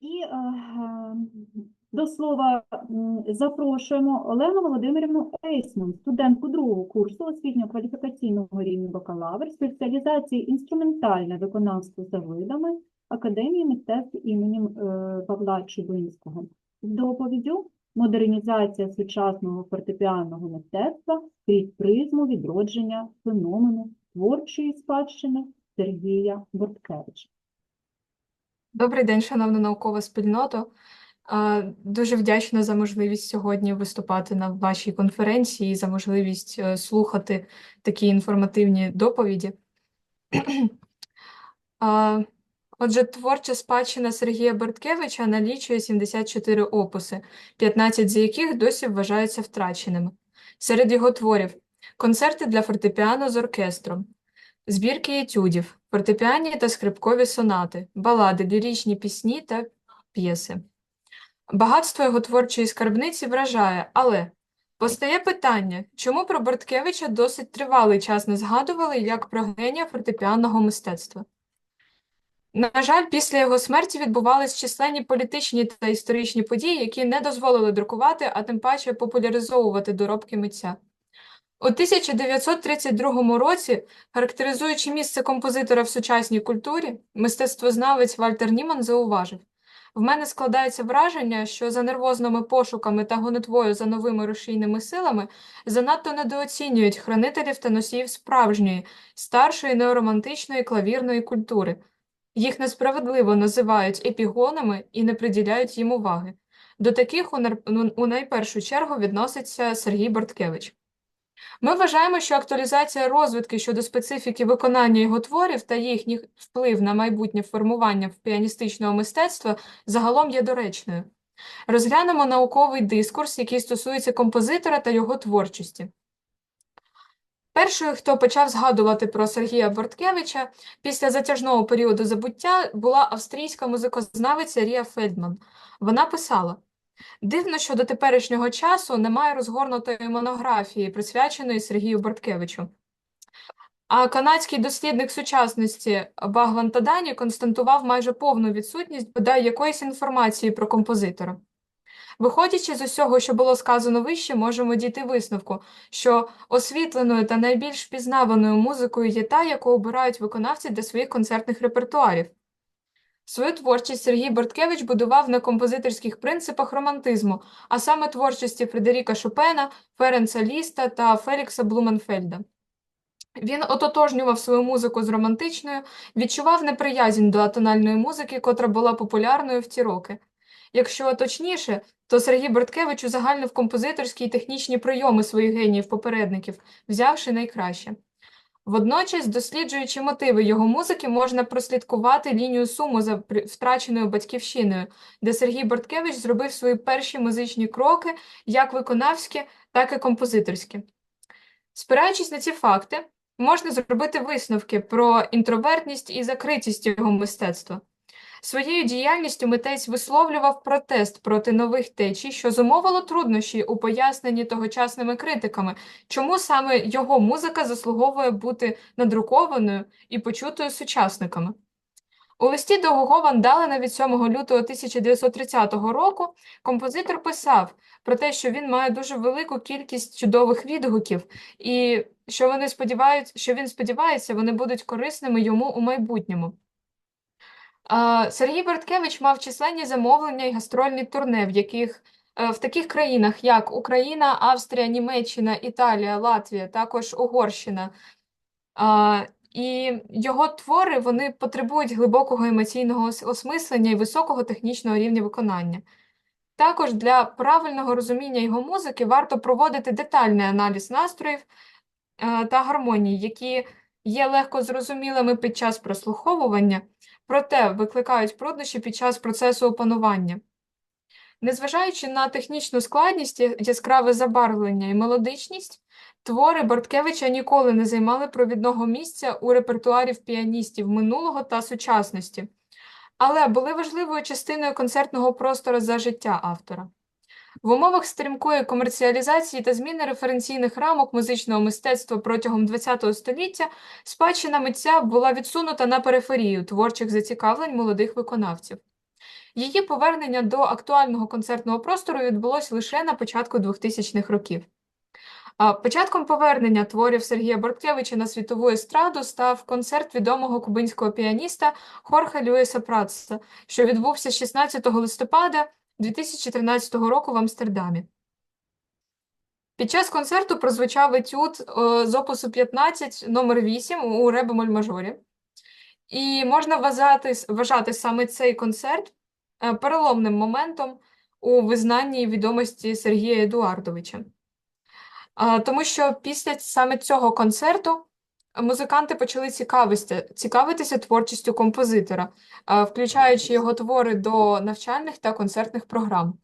І е, до слова запрошуємо Олену Володимирівну Ейсман, студентку другого курсу освітньо-кваліфікаційного рівня бакалавр, спеціалізації інструментальне виконавство за видами Академії мистецтв імені е, Павла Чубинського. З доповіддю модернізація сучасного фортепіанного мистецтва крізь призму відродження феномену творчої спадщини Сергія Борткевича. Добрий день, шановна наукова спільнота. Дуже вдячна за можливість сьогодні виступати на вашій конференції і за можливість е, слухати такі інформативні доповіді. Отже, творча спадщина Сергія Борткевича налічує 74 опуси, 15 з яких досі вважаються втраченими. Серед його творів концерти для фортепіано з оркестром, збірки етюдів, фортепіанні та скрипкові сонати, балади, ліричні пісні та п'єси. Багатство його творчої скарбниці вражає, але постає питання, чому про Борткевича досить тривалий час не згадували як про генія фортепіанного мистецтва? На жаль, після його смерті відбувались численні політичні та історичні події, які не дозволили друкувати, а тим паче популяризовувати доробки митця. У 1932 році, характеризуючи місце композитора в сучасній культурі, мистецтвознавець Вальтер Німан зауважив: в мене складається враження, що за нервозними пошуками та гонитвою за новими рушійними силами занадто недооцінюють хранителів та носіїв справжньої, старшої неоромантичної клавірної культури. Їх несправедливо називають епігонами і не приділяють їм уваги. До таких у, найпершу чергу відноситься Сергій Борткевич. Ми вважаємо, що актуалізація розвитки щодо специфіки виконання його творів та їхніх вплив на майбутнє формування піаністичного мистецтва загалом є доречною. Розглянемо науковий дискурс, який стосується композитора та його творчості. Першою, хто почав згадувати про Сергія Борткевича після затяжного періоду забуття, була австрійська музикознавиця Рія Фельдман. Вона писала: Дивно, що до теперішнього часу немає розгорнутої монографії, присвяченої Сергію Борткевичу. А канадський дослідник сучасності Баглан Тадані констатував майже повну відсутність бодай якоїсь інформації про композитора. Виходячи з усього, що було сказано вище, можемо дійти висновку, що освітленою та найбільш впізнаваною музикою є та, яку обирають виконавці для своїх концертних репертуарів. Свою творчість Сергій Борткевич будував на композиторських принципах романтизму, а саме творчості Фредеріка Шопена, Ференца Ліста та Фелікса Блуменфельда. Він ототожнював свою музику з романтичною, відчував неприязнь до атональної музики, котра була популярною в ті роки. Якщо точніше, то Сергій Борткевич узагальнив композиторські і технічні прийоми своїх геніїв-попередників, взявши найкраще. Водночас, досліджуючи мотиви його музики, можна прослідкувати лінію суму за втраченою батьківщиною, де Сергій Борткевич зробив свої перші музичні кроки як виконавські, так і композиторські. Спираючись на ці факти, можна зробити висновки про інтровертність і закритість його мистецтва. Своєю діяльністю митець висловлював протест проти нових течій, що зумовило труднощі у поясненні тогочасними критиками, чому саме його музика заслуговує бути надрукованою і почутою сучасниками. У листі до Гого Вандалена від 7 лютого 1930 року композитор писав про те, що він має дуже велику кількість чудових відгуків, і що вони сподіваються, що він сподівається, вони будуть корисними йому у майбутньому. Сергій Борткевич мав численні замовлення і гастрольні турне, в яких е, в таких країнах, як Україна, Австрія, Німеччина, Італія, Латвія, також Угорщина. І його твори вони потребують глибокого емоційного осмислення і високого технічного рівня виконання. Також для правильного розуміння його музики варто проводити детальний аналіз настроїв е, та гармоній, які є легко зрозумілими під час прослуховування, проте викликають труднощі під час процесу опанування. Незважаючи на технічну складність, яскраве забарвлення і мелодичність, твори Борткевича ніколи не займали провідного місця у репертуарів піаністів минулого та сучасності, але були важливою частиною концертного простору за життя автора. В умовах стрімкої комерціалізації та зміни референційних рамок музичного мистецтва протягом ХХ століття спадщина митця була відсунута на периферію творчих зацікавлень молодих виконавців. Її повернення до актуального концертного простору відбулось лише на початку 2000-х років. Початком повернення творів Сергія Борткевича на світову естраду став концерт відомого кубинського піаніста Хорхе Люїса Пратса, що відбувся 16 листопада 2013 року в Амстердамі. Під час концерту прозвучав етюд е, з опусу 15 номер 8 у ре бемоль мажорі. І можна вважати, вважати саме цей концерт е, переломним моментом у визнанні відомості Сергія Едуардовича. Тому що після саме цього концерту музиканти почали цікавитися, творчістю композитора, включаючи його твори до навчальних та концертних програм.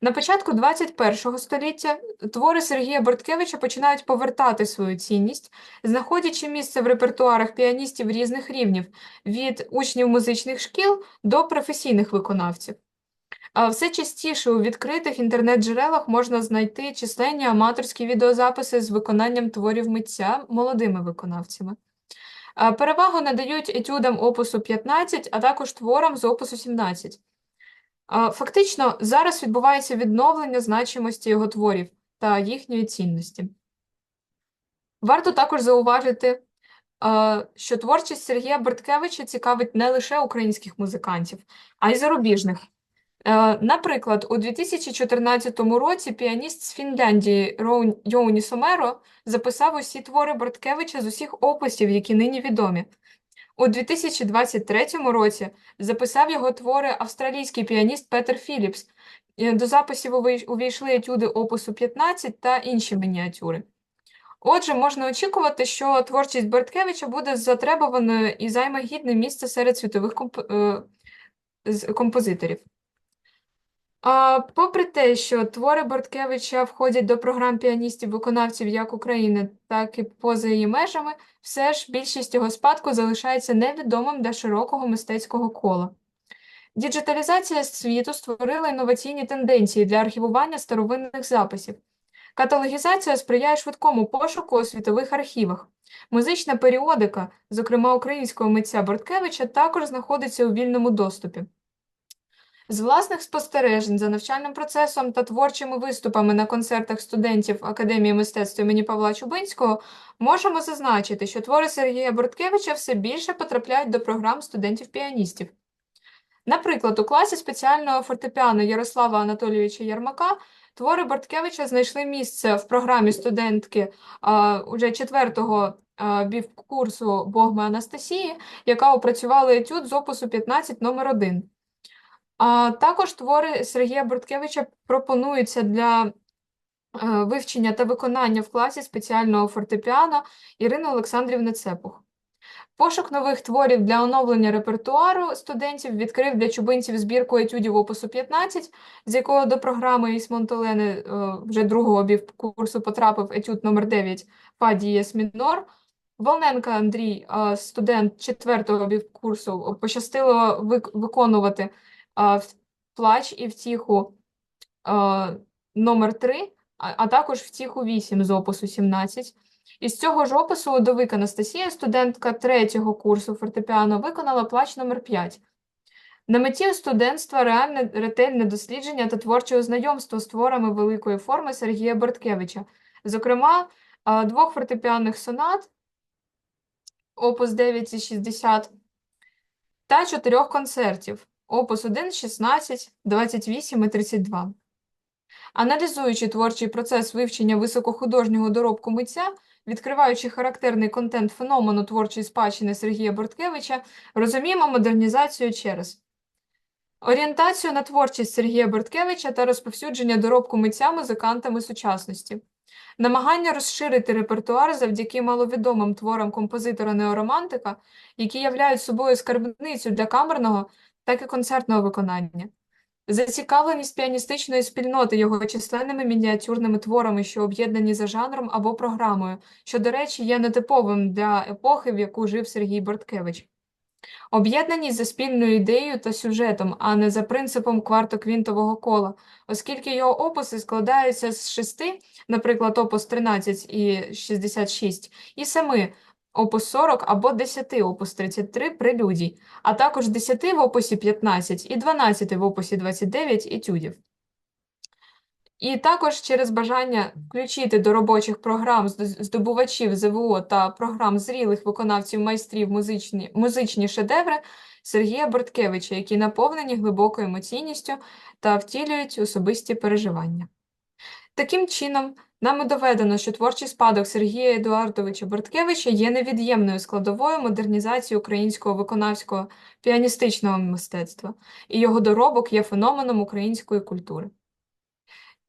На початку 21 століття твори Сергія Борткевича починають повертати свою цінність, знаходячи місце в репертуарах піаністів різних рівнів, від учнів музичних шкіл до професійних виконавців. Все частіше у відкритих інтернет-джерелах можна знайти численні аматорські відеозаписи з виконанням творів митця молодими виконавцями. Перевагу надають етюдам опусу 15, а також творам з опусу 17. Фактично, зараз відбувається відновлення значимості його творів та їхньої цінності. Варто також зауважити, що творчість Сергія Берткевича цікавить не лише українських музикантів, а й зарубіжних. Е, Наприклад, у 2014 році піаніст з Фінляндії Йоуні Сомеро записав усі твори Борткевича з усіх описів, які нині відомі. У 2023 році записав його твори австралійський піаніст Петер Філіпс. Е, До записів увійшли етюди опусу 15 та інші мініатюри. Отже, можна очікувати, що творчість Борткевича буде затребуваною і займе гідне місце серед світових комп- е, композиторів. А, попри те, що твори Борткевича входять до програм піаністів-виконавців як України, так і поза її межами, все ж більшість його спадку залишається невідомим для широкого мистецького кола. Діджиталізація світу створила інноваційні тенденції для архівування старовинних записів. Каталогізація сприяє швидкому пошуку у світових архівах. Музична періодика, зокрема українського митця Борткевича, також знаходиться у вільному доступі. З власних спостережень за навчальним процесом та творчими виступами на концертах студентів Академії мистецтв імені Павла Чубинського можемо зазначити, що твори Сергія Борткевича все більше потрапляють до програм студентів-піаністів. Наприклад, у класі спеціального фортепіано Ярослава Анатолійовича Ярмака твори Борткевича знайшли місце в програмі студентки а, уже четвертого бівкурсу Богми Анастасії, яка опрацювала етюд з опису 15 номер 1. А також твори Сергія Борткевича пропонуються для е, вивчення та виконання в класі спеціального фортепіано Ірини Олександрівни Цепух. Пошук нових творів для оновлення репертуару студентів відкрив для чубинців збірку етюдів опису 15, з якого до програми із Монтолени е, вже другого бівкурсу потрапив етюд номер 9 Фа дієс мінор. Волненка Андрій, е, студент четвертого бівкурсу, пощастило вик- виконувати плач і втіху номер 3, а, також втіху 8 з опису 17. Із цього ж опису Лодовик Анастасія, студентка третього курсу фортепіано, виконала плач номер 5. На меті студентства реальне ретельне дослідження та творче ознайомство з творами великої форми Сергія Борткевича, зокрема, двох фортепіанних сонат, опус 9 і 60, та чотирьох концертів опус 1, 16, 28 і 32. Аналізуючи творчий процес вивчення високохудожнього доробку митця, відкриваючи характерний контент феномену творчої спадщини Сергія Борткевича, розуміємо модернізацію через орієнтацію на творчість Сергія Борткевича та розповсюдження доробку митця музикантами сучасності, намагання розширити репертуар завдяки маловідомим творам композитора-неоромантика, які являють собою скарбницю для камерного так і концертного виконання. Зацікавленість піаністичної спільноти його численними мініатюрними творами, що об'єднані за жанром або програмою, що, до речі, є нетиповим для епохи, в яку жив Сергій Борткевич. Об'єднаність за спільною ідеєю та сюжетом, а не за принципом квартоквінтового кола, оскільки його опуси складаються з шести, наприклад, опус 13 і 66, і семи, опус 40 або 10 опус 33 прелюдій, а також 10 в опусі 15 і 12 в опусі 29 етюдів. І також через бажання включити до робочих програм здобувачів ЗВО та програм зрілих виконавців майстрів музичні, музичні шедеври Сергія Борткевича, які наповнені глибокою емоційністю та втілюють особисті переживання. Таким чином, нами доведено, що творчий спадок Сергія Едуардовича Борткевича є невід'ємною складовою модернізації українського виконавського піаністичного мистецтва, і його доробок є феноменом української культури.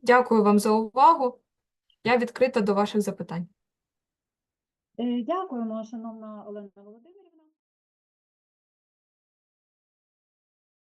Дякую вам за увагу. Я відкрита до ваших запитань. Е, Дякуємо, шановна Олена Володимирівна.